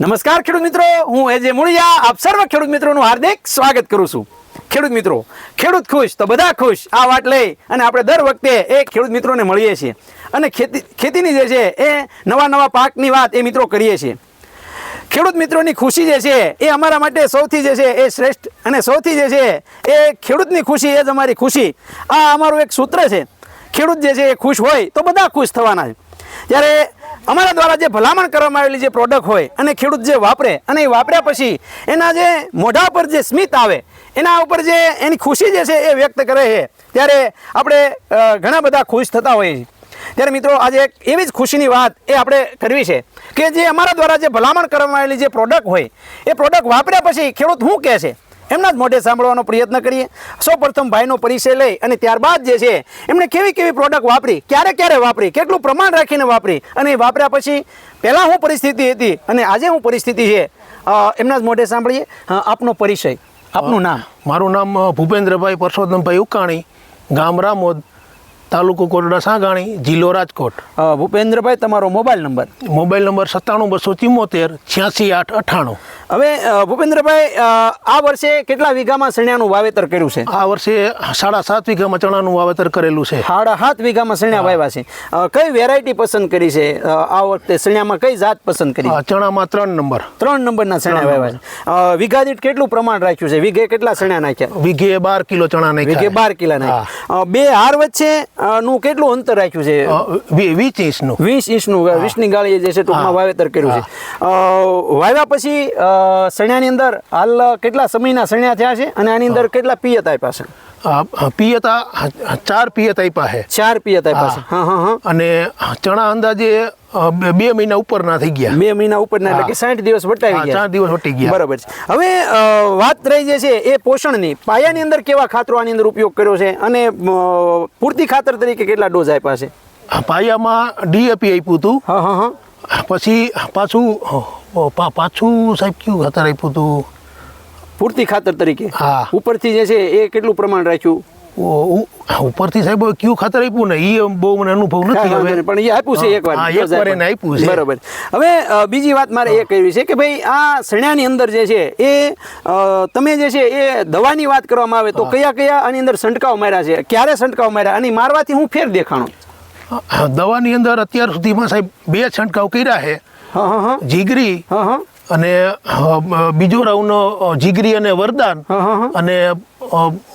નમસ્કાર ખેડૂત મિત્રો, હું એજે મુળિયા આપ સર્વ ખેડૂત મિત્રોનું હાર્દિક સ્વાગત કરું છું. ખેડૂત મિત્રો, ખેડૂત ખુશ તો બધા ખુશ, આ વાત લઈ અને આપણે દર વખતે એ ખેડૂત મિત્રોને મળીએ છીએ. અને ખેતી, ખેતીની જે છે, એ નવા નવા પાકની વાત એ મિત્રો કરીએ છીએ. ખેડૂત મિત્રોની ખુશી જે છે, એ અમારા માટે સૌથી જે છે, એ શ્રેષ્ઠ અને સૌથી જે છે, એ ખેડૂતની ખુશી, એ જ અમારી ખુશી. આ અમારું એક સૂત્ર છે. ખેડૂત જે છે, એ ખુશ હોય તો બધા ખુશ થવાના છે. ત્યારે અમારા દ્વારા જે ભલામણ કરવામાં આવેલી જે પ્રોડક્ટ હોય અને ખેડૂત જે વાપરે અને એ વાપર્યા પછી એના જે મોઢા પર જે સ્મિત આવે, એના ઉપર જે એની ખુશી જે છે એ વ્યક્ત કરે છે. ત્યારે આપણે ઘણા બધા ખુશ થતા હોઈએ છીએ. ત્યારે મિત્રો, આજે એક એવી જ ખુશીની વાત એ આપણે કરવી છે કે જે અમારા દ્વારા જે ભલામણ કરવામાં આવેલી જે પ્રોડક્ટ હોય, એ પ્રોડક્ટ વાપર્યા પછી ખેડૂત શું કહે છે? એમના જ મોઢે સાંભળવાનો પ્રયત્ન કરીએ. સૌ પ્રથમ ભાઈનો પરિચય લઈ અને ત્યારબાદ જે છે, એમણે કેવી કેવી પ્રોડક્ટ વાપરી, ક્યારે ક્યારે વાપરી, કેટલું પ્રમાણ રાખીને વાપરી અને વાપર્યા પછી પહેલાં હું પરિસ્થિતિ હતી અને આજે હું પરિસ્થિતિ છે એમના જ મોઢે સાંભળીએ. આપનો પરિચય, આપનું નામ. મારું નામ ભૂપેન્દ્રભાઈ પરસોત્તમભાઈ ઉકાણી, ગામ રામોદ. તાલુકો કોરડા સાંગાણી જિલ્લો રાજકોટ. ભૂપેન્દ્રભાઈ તમારો મોબાઈલ નંબર? મોબાઈલ નંબર સત્તાણું બસો ચુમ્મોતેર છ્યાસી આઠ અઠ્ઠાણું. હવે ભૂપેન્દ્રભાઈ આ વર્ષે કેટલા વીઘામાં સણિયાનું વાવેતર કર્યું છે? આ વર્ષે સાડા સાત વીઘામાં ચણાનું વાવેતર કરેલું છે. સાડા સાત વીઘામાં સણિયા વાવ્યા છે. કઈ વેરાયટી પસંદ કરી છે? આ વખતે સણિયામાં કઈ જાત પસંદ કરી? ચણામાં ત્રણ નંબર. ત્રણ નંબરના સણિયા વાવ્યા છે. વીઘા દીઠ કેટલું પ્રમાણ રાખ્યું છે? વીઘે કેટલા સણિયા નાખ્યા? વીઘે બાર કિલો ચણા વીઘે નાખ્યા બાર કિલો નાખ્યા. બે હાર વચ્ચે નું કેટલું અંતર રાખ્યું છે? વીસ ઇંચનું. વીસ ઇંચનું વીસની ગાળીએ જે છે ટૂંકમાં વાવેતર કર્યું છે. વાવ્યા પછી સણિયાની અંદર હાલ કેટલા સમયના સણિયા થયા છે? અને આની અંદર કેટલા પિયત આપ્યા છે? પિયત ચાર પિયત આપ્યા છે. ચાર પિયત આપ્યા છે. હા. હા હા અને ચણા અંદાજે બે બે મહિના ઉપરના થઈ ગયા. બે મહિના ઉપરના એટલે કે સાઠ દિવસ વટાવી ગયા. ચાર દિવસ વટી ગયા. બરાબર છે. હવે વાત રહી જે છે એ પોષણની. પાયાની અંદર કેવા ખાતરો આની અંદર ઉપયોગ કર્યો છે અને પૂરતી ખાતર તરીકે કેટલા ડોઝ આપ્યા છે? પાયામાં ડીએપી આપ્યું હતું. હા હા હા. પછી પાછું પાછું સાહેબ કયું ખાતર આપ્યું હતું? પૂરતી ખાતર તરીકે. હા. ઉપરથી જે છે એ કેટલું પ્રમાણ રાખ્યું? ઉપરથી સાહેબ કયું ખાતર આપ્યું ને એ બહુ મને અનુભવ નથી હવે. પણ એ આપ્યું છે એકવાર વાર એકવાર એને આપ્યું છે. બરાબર. હવે બીજી વાત મારે એ કહેવી છે કે ભાઈ આ સણ્યાની અંદર જે છે એ તમે જે છે એ દવાની વાત કરવામાં આવે તો કયા કયા આની અંદર છંટકાવ માર્યા છે? ક્યારે છંટકાવ માર્યા? અને મારવાથી હું ફેર દેખાણો. દવાની અંદર અત્યાર સુધીમાં સાહેબ બે છંટકાવ કર્યા છે. હા હા હા. જીગરી હા હા. અને બીજો રાઉન્ડ જીગરી અને વરદાન. અને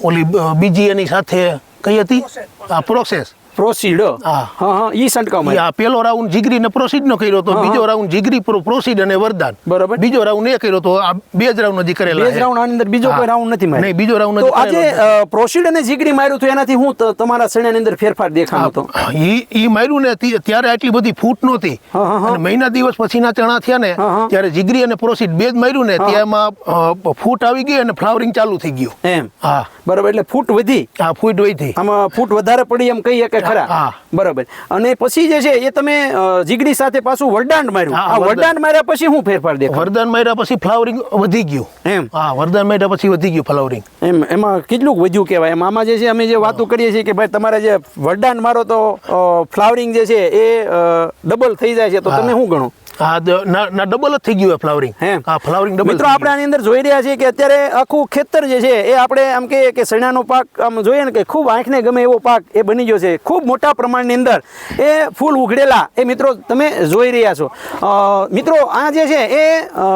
ઓલી બીજી એની સાથે કઈ હતી? આ પ્રોસેસ. પ્રોસીડ હા. હા હા ઈ સંટકાવ પેલો રાઉન્ડ જીગરી ને પ્રોસીડ નો કર્યો તો હા, હા. બીજો રાઉન્ડ જીગરી પ્રોસીડ અને વરદાન. બરાબર. બીજો રાઉન્ડ એ કર્યો તો આ બે જ રાઉન્ડ નથી કરેલા બે જ રાઉન્ડ આની અંદર બીજો કોઈ રાઉન્ડ નથી માર્યો. નહીં બીજો રાઉન્ડ નથી આજે પ્રોસીડ અને જીગરી માર્યું તો એનાથી હું તમારા સણ્યાની અંદર ફેરફાર દેખાણો હતો? ઈ ઈ માર્યું ને ત્યારે આટલી બધી ફૂટ નહોતી. હા, હા, હા. અને મહિના દિવસ પછીના ચણા થયા ને હા, હા. ત્યારે જીગરી અને પ્રોસીડ બે જ માર્યું ને ત્યાંમાં ફૂટ આવી ગઈ અને ફ્લાવરિંગ ચાલુ થઈ ગયું. એમ. હા. બરાબર એટલે ફૂટ વધી. આ ફૂટ વધી. આમાં ફૂટ વધારે પડી એમ કહીએ કે ખરા. હા. બરાબર. અને પછી જે છે એ તમે જીગડી સાથે પાછું વરદાન માર્યું. આ. વરદાન. માર્યા પછી શું ફેરફાર દેખાય? વરદાન માર્યા પછી ફ્લાવરિંગ વધી ગયું. એમ. હા વરદાન માર્યા પછી વધી ગયું ફ્લાવરિંગ. એમ એમાં કેટલું વધ્યું કહેવાય. એમ આમાં જે છે અમે જે વાતો કરીએ છીએ કે ભાઈ તમારે જે વરદાન મારો તો ફ્લાવરિંગ જે છે એ ડબલ થઈ જાય છે. તો તમે શું ગણો? હા ના ડબલ જ થઈ ગયું ફ્લાવરિંગ હા? ફ્લાવરિંગ ડબલ મિત્રો આપણે આની અંદર જોઈ રહ્યા છીએ કે અત્યારે આખું ખેતર જે છે એ આપણે આમ કે સણાનો પાક આમ જોઈએ ને કે ખૂબ આંખને ગમે એવો પાક એ બની ગયો છે. ખૂબ મોટા પ્રમાણની અંદર એ ફૂલ ઉઘડેલા એ મિત્રો તમે જોઈ રહ્યા છો. મિત્રો આ જે છે એ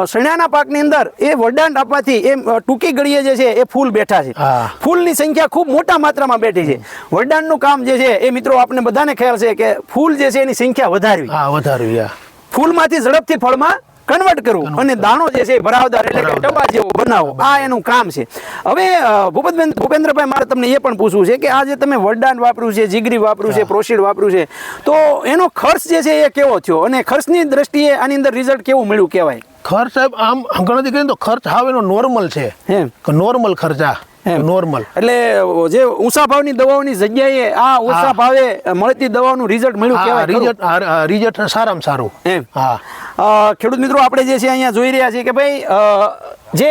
સણાના પાકની અંદર એ વરદાન આપવાથી એ ટૂંકી ગળીએ જે છે એ ફૂલ બેઠા છે. હા. ફૂલની સંખ્યા ખૂબ મોટા માત્રામાં બેઠી છે. વરદાનનું કામ જે છે એ મિત્રો આપણે બધાને ખ્યાલ છે કે ફૂલ જે છે એની સંખ્યા વધારવી. હા વધાર્યું યા ફૂલમાંથી ઝડપથી ફળમાં કન્વર્ટ કરવું અને દાણો જે છે ભરાવદાર એટલે કે ડબ્બા જેવો બનાવો. આ એનું કામ છે. હવે ભૂપતબેન ભૂપેન્દ્રભાઈ મારે તમને એ પણ પૂછવું છે કે આ જે તમે વરદાન વાપર્યું છે જીગરી વાપર્યું છે પ્રોસીડ વાપર્યું છે તો એનો ખર્ચ જે છે એ કેવો થયો? અને ખર્ચની દ્રષ્ટિએ આની અંદર રિઝલ્ટ કેવું મળ્યું કહેવાય? ખર્ચ સાહેબ આમ ગણતરી કરીને તો ખર્ચ હાવ એનો નોર્મલ છે. નોર્મલ ખર્ચા. નોર્મલ એટલે જે ઊંચા ભાવની દવાઓની જગ્યાએ આ ઊંચા ભાવે મળતી દવાનું રિઝલ્ટ મળ્યું કેવાય રિઝલ્ટ રિઝલ્ટ સારામાં સારું. એમ. હા. ખેડૂત મિત્રો આપણે જે છે અહીંયા જોઈ રહ્યા છીએ કે ભાઈ જે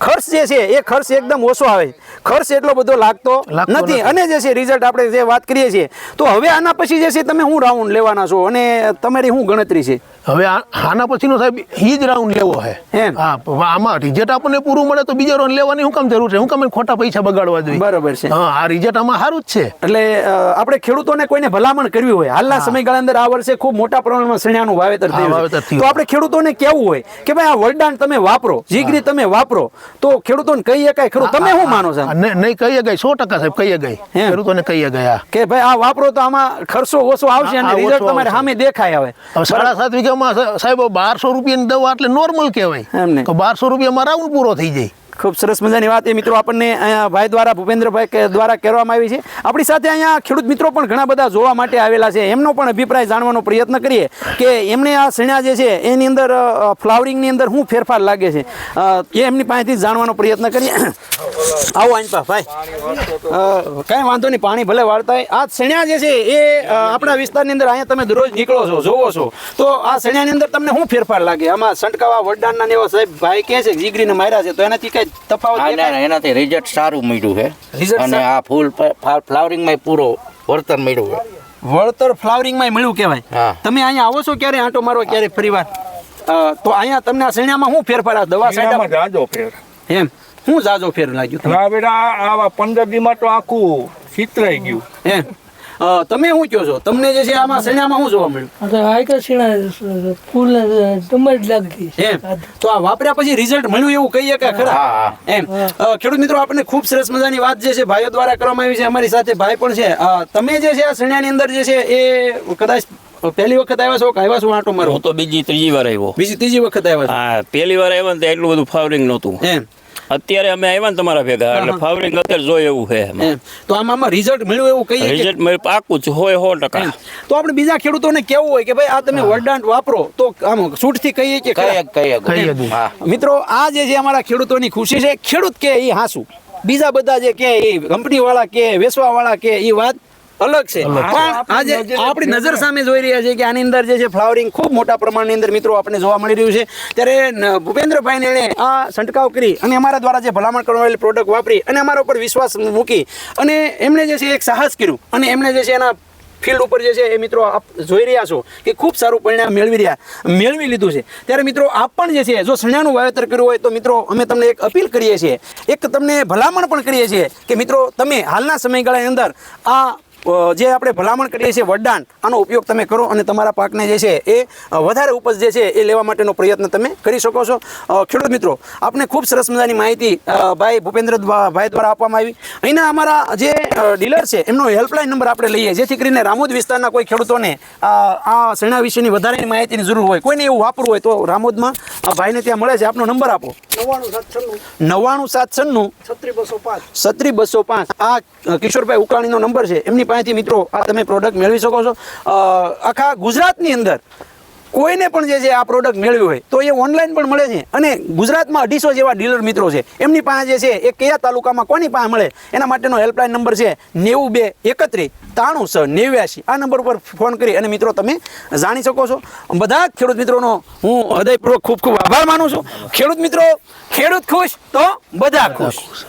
ખર્ચ જે છે એ ખર્ચ એકદમ ઓછો આવે. ખર્ચ એટલો બધો લાગતો નથી. અને જે છે રિઝલ્ટ આપણે જે વાત કરીએ છીએ તો હવે આના પછી જે છે તમે શું રાઉન્ડ લેવાના છો? અને તમારી શું ગણતરી છે? હવે આના પછીનો સાહેબ એ જ રાઉન્ડ લેવો છે હા આમાં રિઝલ્ટ આપણને પૂરું મળે તો બીજો રાઉન્ડ લેવાની હું કામ જરૂર છે? હું કામ ખોટા પૈસા બગાડવા જોઈએ? બરાબર છે. હા આ રિઝલ્ટ આમાં સારું જ છે. એટલે આપણે ખેડૂતોને કોઈને ભલામણ કરવી હોય. હાલના સમયગાળા અંદર આ વર્ષે ખૂબ મોટા પ્રમાણમાં શેણાનું વાવેતર થયું. તો આપણે ખેડૂતોને કેવું હોય કે ભાઈ આ વરદાન તમે વાપરો જીગરી તમે વાપરો તો ખેડૂતોને કહી શકાય. ખરું તમે શું માનો છો નહીં કહી કહીએ ગઈ સો ટકા સાહેબ કહીએ ગઈ. ખેડૂતોને કહીએ ગયા કે ભાઈ આ વાપરો તો આમાં ખર્ચો ઓછો આવશે અને રિઝલ્ટ તમારે સામે દેખાય આવે સાડા સાત વીઘામાં સાહેબ બારસો રૂપિયાની દવા એટલે નોર્મલ કહેવાય. તો બારસો રૂપિયામાં રાઉન્ડ પૂરો થઈ જાય ખૂબ સરસ મજાની વાત એ મિત્રો આપણને અહીંયા ભાઈ દ્વારા, ભૂપેન્દ્રભાઈ દ્વારા કહેવામાં આવી છે. આપણી સાથે અહીંયા ખેડૂત મિત્રો પણ ઘણા બધા જોવા માટે આવેલા છે. એમનો પણ અભિપ્રાય જાણવાનો પ્રયત્ન કરીએ કે એમને આ શેણા જે છે, એની અંદર ફ્લાવરિંગની અંદર શું ફેરફાર લાગે છે? એ એમની પાસેથી જાણવાનો પ્રયત્ન કરીએ. આવો આંચપા, ભાઈ. કાંઈ વાંધો નહીં, પાણી ભલે વાળતા આ શેણા જે છે, એ આપણા વિસ્તારની અંદર અહીંયા તમે દરરોજ નીકળો છો જોવો છો. તો આ શેણાની અંદર તમને શું ફેરફાર લાગે? આમાં સંટકાવા વડદાનના ને એવા સાહેબ ભાઈ કહે છે, જીગરીને માર્યા છે, તો એનાથી કઈ તફાવત? ના, એનાથી રિઝલ્ટ સારું મળ્યું છે. અને આ ફૂલ ફ્લાવરિંગમાં પૂરો વળતર મળ્યું છે. વળતર ફ્લાવરિંગમાં મળ્યું કહેવાય. તમે અહીંયા આવો છો ક્યારે? આંટો મારો ક્યારે ફરીવાર અ, તો અહીંયા તમને આ શેણામાં શું ફેરફાર દવા શેણામાં જાજો ફેર. એમ? શું જાજો ફેર લાગ્યું તમને? બેટા આવા પંદર દીમાં તો આખું ચિતરાઈ ગયું. એમ? તમે શું કહો છો? તમને જે છે આમાં શેણામાં શું જોવા મળ્યું? આ શેણા ફૂલ તમારી લાગતી. એમ. તો આ વાપર્યા પછી રિઝલ્ટ મળ્યું એવું કહીએ કે ખરા? એમ. ખેડૂત મિત્રો આપણને ખૂબ સરસ મજાની વાત જે છે ભાઈઓ દ્વારા કરવામાં આવી છે અમારી સાથે ભાઈ પણ છે. તમે જે છે આ શેણાની અંદર જે છે એ કદાચ પહેલી વખત આવ્યા છો કે આવ્યા છો આટો મારો હું તો બીજી ત્રીજી વાર આવ્યો. બીજી ત્રીજી વખત આવ્યા હા પહેલી વાર આવ્યો ને એટલું બધું ફાવરિંગ નહોતું. એમ. અત્યારે અમે આવ્યા ને તમારા ભેગા એટલે ફાવરિંગ અત્યારે જોઈએ એવું છે તો આમાં આમાં રિઝલ્ટ મળ્યું એવું કહીએ રિઝલ્ટ મળ્યું પાકું છે હોય સો ટકા. તો આપણે બીજા ખેડૂતોને કેવું હોય કે ભાઈ આ તમે વરદાન વાપરો તો આમ છૂટથી કહીએ કે કહીએ મિત્રો આ જે છે અમારા ખેડૂતોની ખુશી છે ખેડૂત કે એ હાસુ. બીજા બધા જે કે એ કંપની વાળા કે વેચવા વાળા કે એ વાત અલગ છે. પણ આજે આપણી નજર સામે જોઈ રહ્યા છે કે આની અંદર જે છે ફ્લાવરિંગ ખૂબ મોટા પ્રમાણની અંદર મિત્રો આપણને જોવા મળી રહ્યું છે. ત્યારે ભૂપેન્દ્રભાઈને એણે આ છંટકાવ કરી અને અમારા દ્વારા જે ભલામણ કરવામાં આવેલી પ્રોડક્ટ વાપરી અને અમારા ઉપર વિશ્વાસ મૂકી અને એમણે જે છે એક સાહસ કર્યું અને એમણે જે છે એના ફિલ્ડ ઉપર જે છે એ મિત્રો આપ જોઈ રહ્યા છો કે ખૂબ સારું પરિણામ મેળવી રહ્યા મેળવી લીધું છે. ત્યારે મિત્રો આપ પણ જે છે જો સણાનું વાવેતર કર્યું હોય તો મિત્રો અમે તમને એક અપીલ કરીએ છીએ. એક તમને ભલામણ પણ કરીએ છીએ કે મિત્રો તમે હાલના સમયગાળાની અંદર આ જે આપણે ભલામણ કરીએ છીએ વડદાન આનો ઉપયોગ તમે કરો અને તમારા પાકને જે છે એ વધારે ઉપજ જે છે એ લેવા માટેનો પ્રયત્ન તમે કરી શકો છો. ખેડૂત મિત્રો, આપને ખૂબ સરસ મજાની માહિતી ભાઈ ભૂપેન્દ્ર ભાઈ દ્વારા આપવામાં આવી. અહીંના અમારા જે ડીલર છે, એમનો હેલ્પલાઇન નંબર આપણે લઈએ, જેથી કરીને રામોદ વિસ્તારના કોઈ ખેડૂતોને આ શેણા વિશેની વધારેની માહિતીની જરૂર હોય, કોઈને એવું વાપરવું હોય તો રામોદમાં ભાઈને ત્યાં મળે છે. આપનો નંબર આપો. નવ્વાણું સાત છન્નું. છત્રી બસો પાંચ. સત્રી બસો પાંચ. આ કિશોરભાઈ ઉકાણીનો નંબર છે. એમની પાસેથી મિત્રો આ તમે પ્રોડક્ટ મેળવી શકો છો. આખા ગુજરાતની અંદર કોઈને પણ જે છે આ પ્રોડક્ટ મેળવી હોય, તો એ ઓનલાઈન પણ મળે છે. અને ગુજરાતમાં અઢીસો જેવા ડીલર મિત્રો છે. એમની પાસે જે છે, એ કયા તાલુકામાં કોની પાસે મળે, એના માટેનો હેલ્પલાઇન નંબર છે નેવું બે એકત્રીસ ત્રાણું છ નેવ્યાસી આ નંબર ઉપર ફોન કરી અને મિત્રો તમે જાણી શકો છો. બધા ખેડૂત મિત્રોનો હું હૃદયપૂર્વક ખૂબ ખૂબ આભાર માનું છું. ખેડૂત મિત્રો, ખેડૂત ખુશ તો બધા ખુશ.